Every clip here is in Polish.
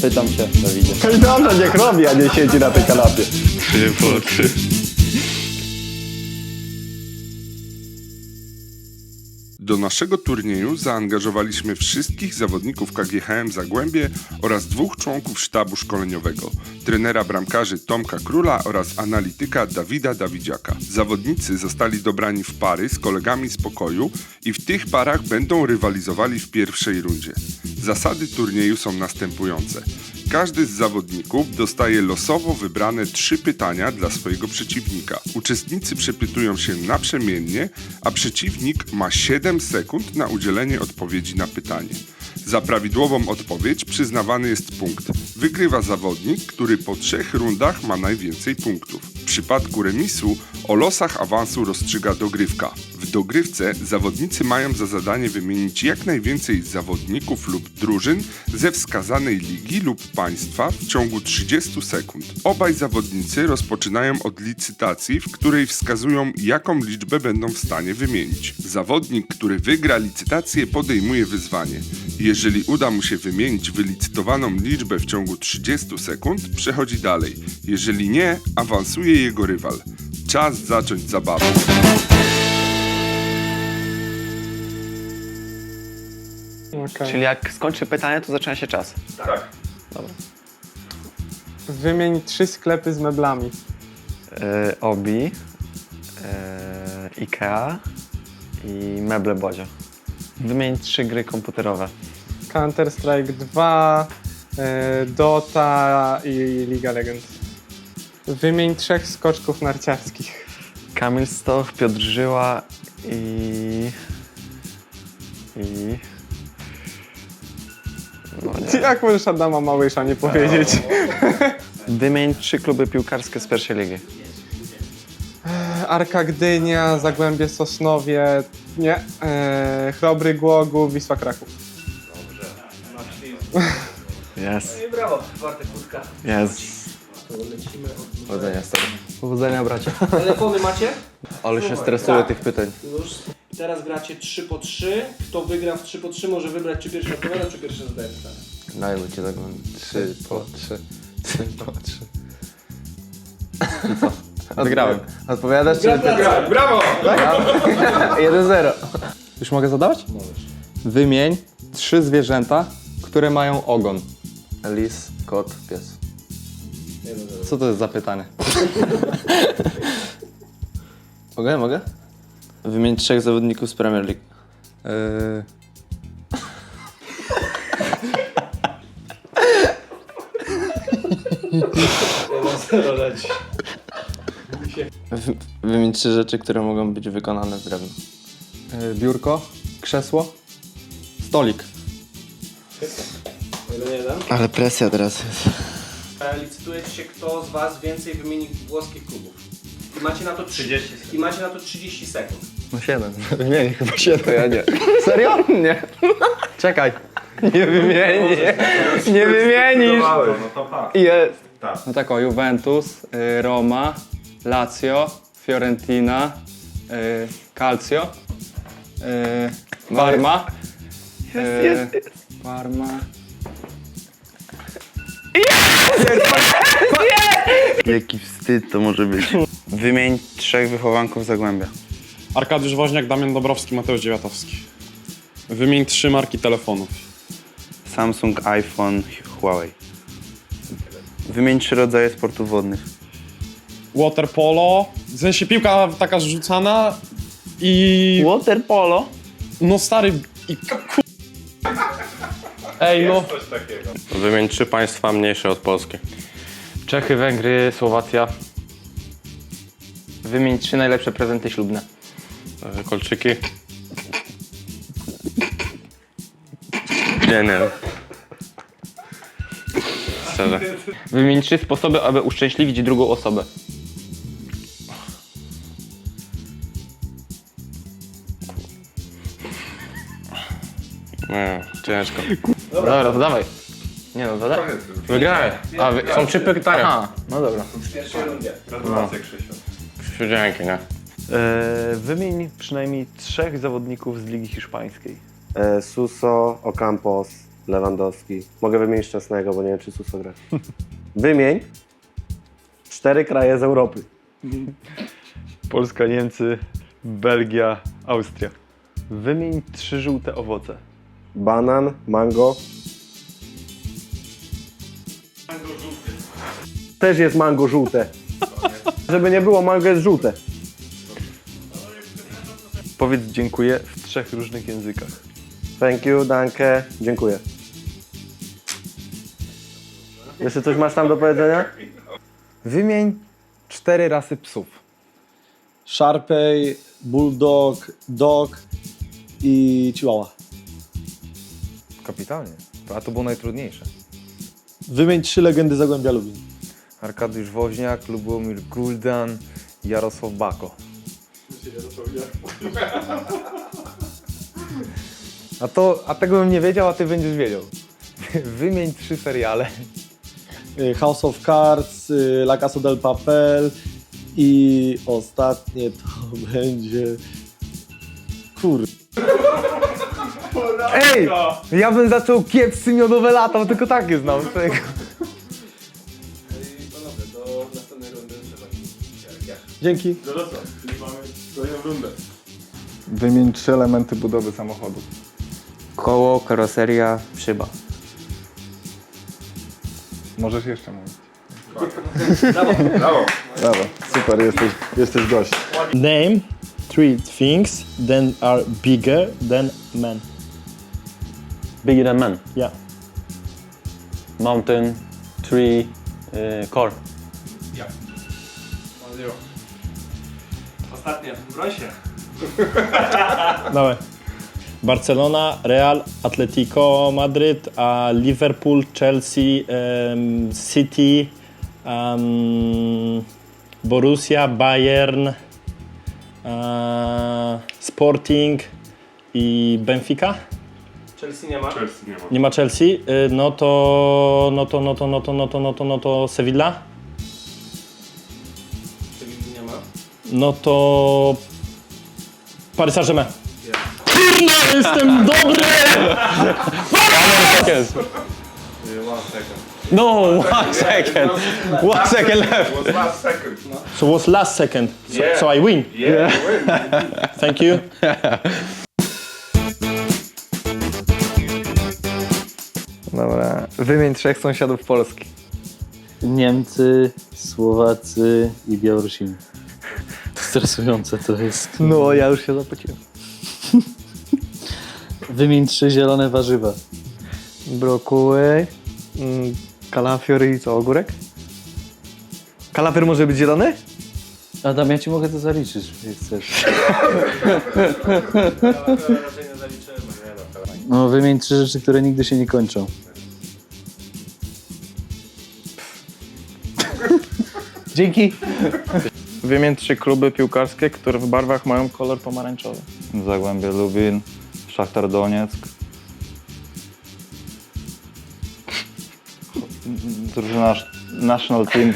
Pytam się, Dawidzie. No i dobrze, niech robi, a nie siedzi na tej kanapie. Trzy po trzy. Do naszego turnieju zaangażowaliśmy wszystkich zawodników KGHM Zagłębie oraz dwóch członków sztabu szkoleniowego, trenera bramkarzy Tomka Króla oraz analityka Dawida Dawidziaka. Zawodnicy zostali dobrani w pary z kolegami z pokoju i w tych parach będą rywalizowali w pierwszej rundzie. Zasady turnieju są następujące. Każdy z zawodników dostaje losowo wybrane trzy pytania dla swojego przeciwnika. Uczestnicy przepytują się naprzemiennie, a przeciwnik ma 7 sekund na udzielenie odpowiedzi na pytanie. Za prawidłową odpowiedź przyznawany jest punkt. Wygrywa zawodnik, który po trzech rundach ma najwięcej punktów. W przypadku remisu o losach awansu rozstrzyga dogrywka. Dogrywce zawodnicy mają za zadanie wymienić jak najwięcej zawodników lub drużyn ze wskazanej ligi lub państwa w ciągu 30 sekund. Obaj zawodnicy rozpoczynają od licytacji, w której wskazują jaką liczbę będą w stanie wymienić. Zawodnik, który wygra licytację podejmuje wyzwanie. Jeżeli uda mu się wymienić wylicytowaną liczbę w ciągu 30 sekund, przechodzi dalej. Jeżeli nie, awansuje jego rywal. Czas zacząć zabawę. Okej. Czyli jak skończy pytanie, to zaczyna się czas. Wymień trzy sklepy z meblami. Yy, Obi, yy, Ikea i meble Bozio. Wymień trzy gry komputerowe. Counter-Strike 2, e, Dota i League Legends. Wymień trzech skoczków narciarskich. Kamil Stoch, Piotr Żyła i... i... No. Jak możesz Adama Małysza nie powiedzieć? Wymień trzy kluby piłkarskie z pierwszej ligi. Arka Gdynia, Zagłębie Sosnowie, nie, e, Chrobry Głogów, Wisła Kraków. Jest. I brawo, Bartek Kurka. Jest. Powodzenia stary. Powodzenia bracie. Telefony macie? Ale się stresuję tych pytań. Już. Teraz gracie 3 po 3. Kto wygra w 3 po 3 może wybrać czy pierwszy odpowiada, czy pierwszy zadaje pytanie. Dajmy cię taką trzy po trzy. Trzy po trzy. I co? Odgrałem. Odpowiadasz czy... Gratulacje. Brawo! 1-0. Już mogę zadawać? Możesz. Wymień trzy zwierzęta, które mają ogon. Lis, kot, pies. Co to jest za pytanie? mogę, mogę? Wymień trzech zawodników z Premier League. Yy... Wy- Wymień trzy rzeczy, które mogą być wykonane z drewna. Yy, biurko, krzesło, stolik. Jeden, jeden. Ale presja teraz jest. E, Licytujecie się, kto z Was więcej wymieni włoskich klubów. I macie na to 30 sekund. I macie na to 30 sekund. No siedem. Wymienię chyba siedem. Ja nie. Serio? Nie. Czekaj. Nie wymienię. Nie wymienisz. Jest. No tak o, Juventus, y, Roma, Lazio, Fiorentina, y, Calcio, y, Parma. Jest, Parma. Jaki wstyd to może być. Wymień trzech wychowanków Zagłębia. Arkadiusz Woźniak, Damian Dobrowski, Mateusz Dziewiatowski. Wymień trzy marki telefonów. Samsung, iPhone, Huawei. Wymień trzy rodzaje sportów wodnych. Water polo, w sensie piłka taka rzucana i... Water polo? No stary... I ku... Ej no... Wymień trzy państwa mniejsze od Polski. Czechy, Węgry, Słowacja. Wymień trzy najlepsze prezenty ślubne. E, Kolczyki. Nie, nie. Szczerze. Wymień trzy sposoby, aby uszczęśliwić drugą osobę. Nie, ciężko. Dobra, to dawaj. Nie no, dawaj. Wygrałem. A, wy... Są trzy pytania. Aha, no dobra. W pierwszej rundzie. Krzysiu, dzięki, nie? E, wymień przynajmniej trzech zawodników z Ligi Hiszpańskiej. E, Suso, Ocampos, Lewandowski. Mogę wymienić Szczesnego, bo nie wiem, czy Suso gra. Wymień cztery kraje z Europy. Polska, Niemcy, Belgia, Austria. Wymień trzy żółte owoce. Banan, mango. Też jest mango żółte. Żeby nie było, mango jest żółte. Powiedz dziękuję w trzech różnych językach. Thank you, danke, dziękuję. Jeszcze coś masz tam do powiedzenia? Wymień cztery rasy psów. Sharpei, Bulldog, Dog i Chihuahua. Kapitalnie. A to było najtrudniejsze. Wymień trzy legendy Zagłębia Lubin. Arkadiusz Woźniak, Lubomir Guldan, Jarosław Bako. A, to, a tego bym nie wiedział, a ty będziesz wiedział. Wymień trzy seriale. Y, House of Cards, y, La Casa del Papel i ostatnie to będzie... Kur... Ej! Ja bym zaczął kiepscy miodowe lata, bo tylko takie znam z tego. Panowie, do następnej rundy trzeba Dzięki. Wymień trzy elementy budowy samochodu. Koło, karoseria, szyba. Możesz jeszcze mówić. Brawo. Brawo, super, jesteś, jesteś gość. Name three things that are bigger than men. Bigger than man. Yeah. Mountain, tree, uh, y, car. Ostatnie, broń się. Dawaj. Barcelona, Real, Atletico Madryt, a Liverpool, Chelsea, em, City, em, Borussia, Bayern, e, Sporting i Benfica. Chelsea nie ma. Chelsea nie ma. Nie ma Chelsea, y, no to, no to, no to, no to, no to, no to, no to Sevilla. Sevilla nie ma. No to Paris Saint-Germain. Kurde, jestem dobry! No, one second. One second left. Was last second. So what's last second? So, so I win. Yeah. Thank you. Dobra. Wymień trzech sąsiadów Polski. Niemcy, Słowacy i Białorusini. Stresujące to jest. No, ja już się zapociłem. Wymień trzy zielone warzywa. Brokuły, mm, kalafior i co, ogórek? Kalafior może być zielony? Adam, ja ci mogę to zaliczyć, jak chcesz. Raczej nie zaliczymy, nie no. No, wymień trzy rzeczy, które nigdy się nie kończą. Dzięki. Wymień trzy kluby piłkarskie, które w barwach mają kolor pomarańczowy. Zagłębie Lubin, Szachtar Donieck. Drużyna National Team,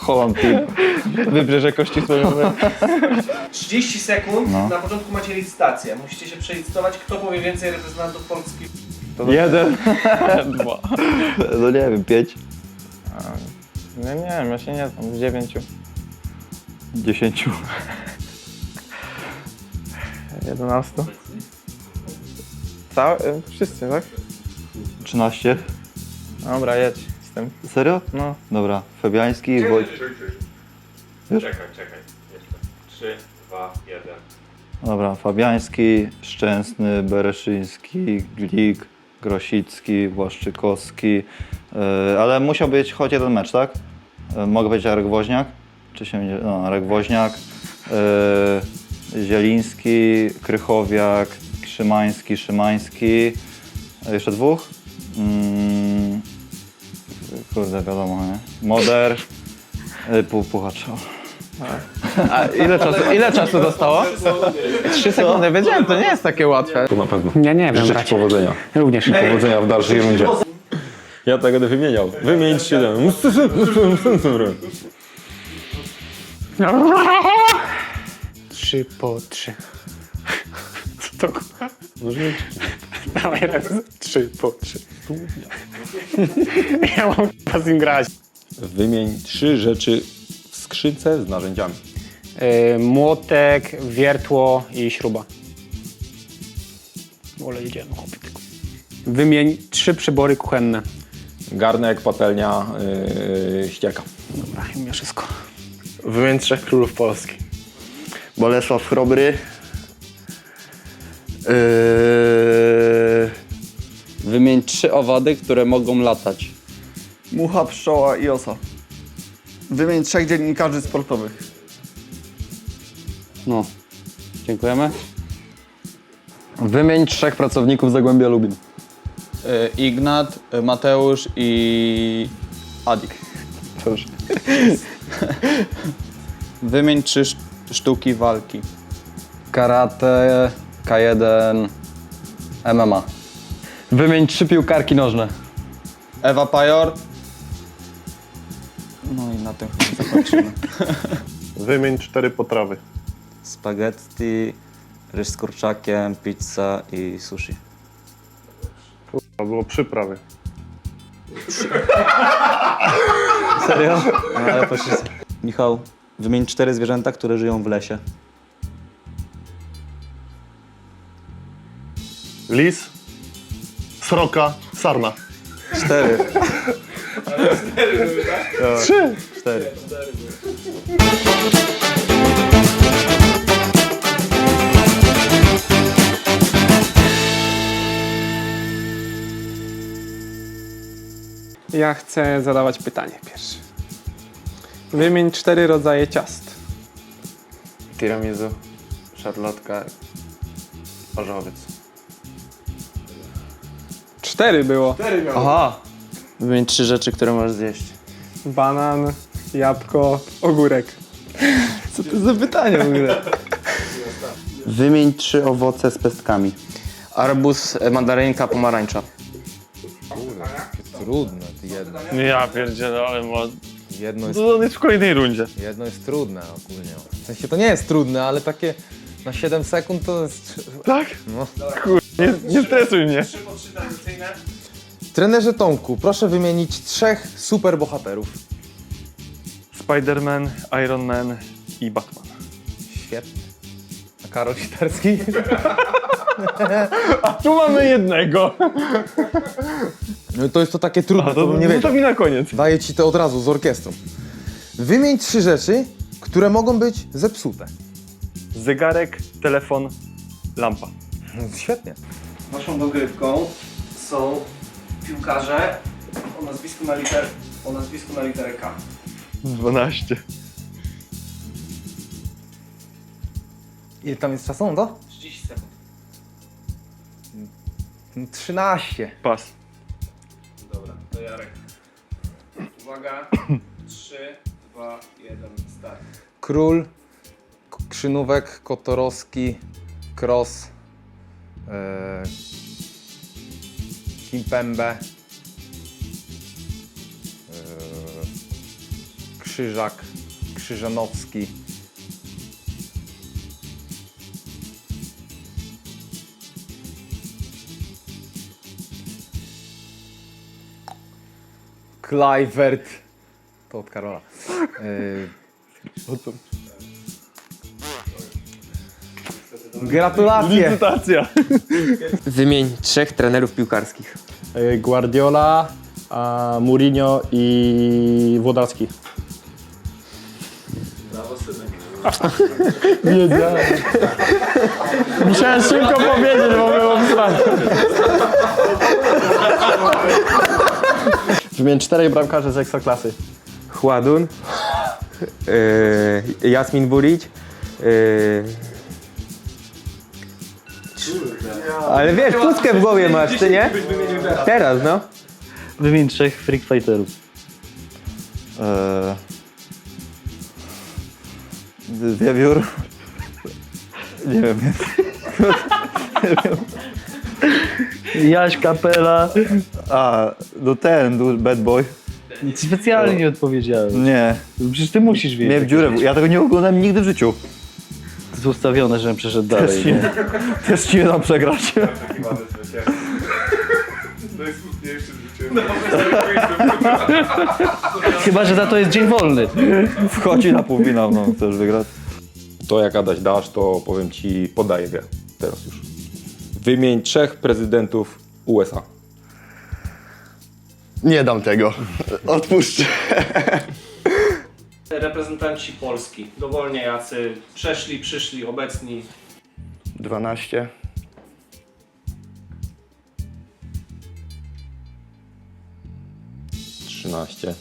Holland Team. Wybrzeże Kości Słoniowe. 30 sekund, No. na początku macie licytację. Musicie się przelicytować, kto powie więcej reprezentantów Polski. Jeden. Dwa. No nie wiem, pięć. Nie, nie wiem, ja się nie znam. Z dziewięciu. Dziesięciu. Jedenastu. Całe, wszyscy, tak? Trzynaście. Dobra, jedź z tym. Serio? No. Dobra, Fabiański, Wojt... Czekaj, czekaj. Jeszcze. 3, 2, 1. Dobra, Fabiański, Szczęsny, Bereszyński, Glik, Grosicki, Błaszczykowski. Yy, ale musiał być choć jeden mecz, tak? Yy, mogę powiedzieć Arek Woźniak? Czy się nie... No, Arek Woźniak, yy, Zieliński, Krychowiak, Szymański, Szymański. Yy, jeszcze dwóch? Mm, kurde, wiadomo, nie? Moder, Pu- Puchacz. A ile czasu, ile czasu zostało? Trzy sekundy. Wiedziałem, to nie jest takie łatwe. Na pewno. Ja nie wiem, Życzę Ci powodzenia. Również. Powodzenia w dalszej rundzie. Ja tego będę wymieniał. Wymień trzy. Trzy po trzy. To Może Dawaj raz, trzy po trzy. Ja mam chyba z nim grać. Wymień trzy rzeczy w skrzynce z narzędziami. Yy, młotek, wiertło i śruba. Ole idziemy, chłopie tylko. Wymień trzy przybory kuchenne. Garnek, patelnia, yy, ścierka. Dobra, imię wszystko. Wymień trzech królów Polski. Bolesław Chrobry. Yy, Wymień trzy owady, które mogą latać. mucha, pszczoła i osa. Wymień trzech dziennikarzy sportowych. No. Dziękujemy. Wymień trzech pracowników Zagłębia Lubin. Ignat, Mateusz i Adik. Proszę. Wymień trzy sz- sztuki walki. Karate, K1, MMA. Wymień trzy piłkarki nożne. Ewa Pajor. No i na tym chyba zakończymy. Wymień cztery potrawy. Spaghetti, ryż z kurczakiem, pizza i sushi. To było przyprawy. Serio? No, ale. Michał, wymień cztery zwierzęta, które żyją w lesie. Lis, sroka, sarna. Cztery. Trzy. Cztery. Ja chcę zadawać pytanie pierwsze. Wymień cztery rodzaje ciast. Tiramisu, szarlotka, orzowiec. Cztery było. Aha! Wymień trzy rzeczy, które możesz zjeść. Banan, jabłko, ogórek. Co to za pytanie w ogóle? Wymień trzy owoce z pestkami. Arbuz, mandarynka, pomarańcza. Trudne, ty jedno. Ja pierdzielę, ale ma... Jedno jest, No on jest w kolejnej rundzie. jedno jest trudne ogólnie. W sensie to nie jest trudne, ale takie na 7 sekund to jest... Tak? No. Nie, nie stresuj mnie. Trenerze Tomku, proszę wymienić trzech superbohaterów. Spider-Man, Iron Man i Batman. Świetnie. A Karol Sitarski? A tu mamy jednego. No to jest to takie trudne, A to, to, bym nie wiedział. to mi na koniec. Daję ci to od razu z orkiestrą. Wymień trzy rzeczy, które mogą być zepsute. Zegarek, telefon, lampa. Świetnie. Naszą dogrywką są piłkarze o nazwisku na literę, o nazwisku na literę K. 12. Ile tam jest czasu, to? 30 sekund. 13. Pas. Dobra, to Jarek. Uwaga. 3, 2, 1, start. Król, K- Krzynówek, Kotorowski, Cross, e, Kimpembe, e, Krzyżak, Krzyżanowski. Kluivert. To od Karola. E, Gratulacje! Licytacja. Wymień trzech trenerów piłkarskich. Guardiola, a Mourinho i Włodarski. Musiałem szybko powiedzieć, bo było wysłane. Wymień czterech bramkarzy z Ekstraklasy. Chładun, yy, Jasmin Burić, yy... Ale wiesz, pustkę w głowie masz, ty nie? Teraz, no. Wymień trzech freak fighterów. Eee, wiewiór. Nie wiem. Jaś Kapela. A, no ten, bad boy. Specjalnie nie odpowiedziałem. Nie. Przecież ty musisz wiedzieć. W dziurę. Ja tego nie oglądam nigdy w życiu. Jest ustawione, żebym przeszedł dalej. nie? Też ci nie dam przegrać. Najsmutniejszy Chyba, że za to jest dzień wolny. Wchodzi na półfinał, no chcesz wygrać. To jak Adaś dasz, to powiem ci, podaję grę. Teraz już. Wymień trzech prezydentów USA. Nie dam tego. Odpuszczę. Reprezentanci Polski, dowolnie jacy przeszli, przyszli, obecni. 12. Trzynaście.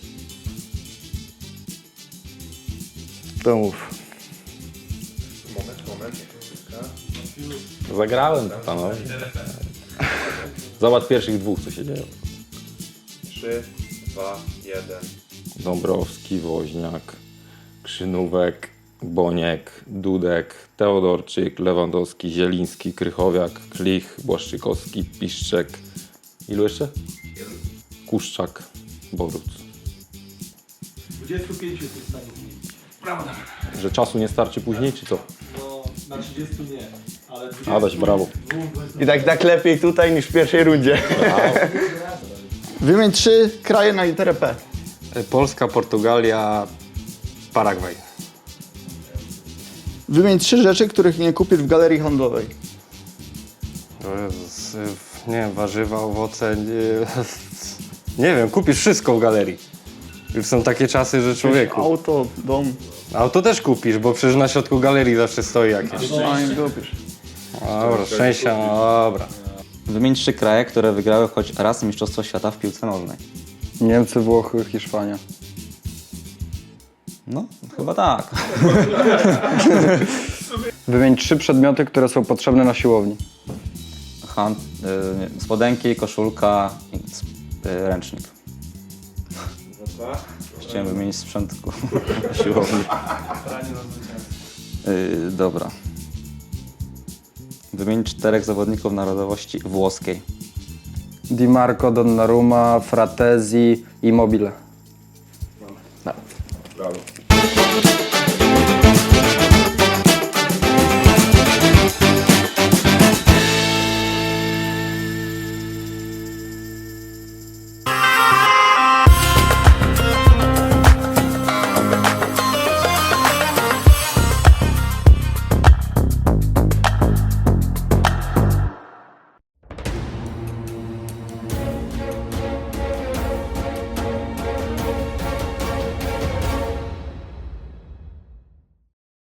To mów. Zagrałem to panowie. Zobacz pierwszych dwóch, co się dzieje. 3, 2, 1. Dąbrowski, Woźniak, Krzynówek, Boniek, Dudek, Teodorczyk, Lewandowski, Zieliński, Krychowiak, Klich, Błaszczykowski, Piszczek. Ilu jeszcze? Kuszczak, Boruc. 25 jesteś w stanie. Prawda. Że czasu nie starczy później, czy co? No, na 30 nie, ale 20 Adaś, brawo. I tak, tak lepiej tutaj niż w pierwszej rundzie. Wymień trzy kraje na literę P. Polska, Portugalia, Paragwaj. Wymień trzy rzeczy, których nie kupisz w galerii handlowej. O Jezus, y, nie wiem, warzywa, owoce, nie, nie wiem, kupisz wszystko w galerii. Już są takie czasy, że człowieku. Auto, dom. Auto też kupisz, bo przecież na środku galerii zawsze stoi jakieś. A, nie kupisz. Dobra, szczęścia, no dobra. Wymień trzy kraje, które wygrały choć raz Mistrzostwo Świata w piłce nożnej. Niemcy, Włochy, Hiszpania. No, chyba tak. Wymień trzy przedmioty, które są potrzebne na siłowni. Han, y, spodenki, koszulka i y, ręcznik. Chciałem wymienić sprzęt ku- siłowni. Y, dobra. Wymień czterech zawodników narodowości włoskiej. Di Marco, Donnarumma, Fratesi, Immobile. Brawo.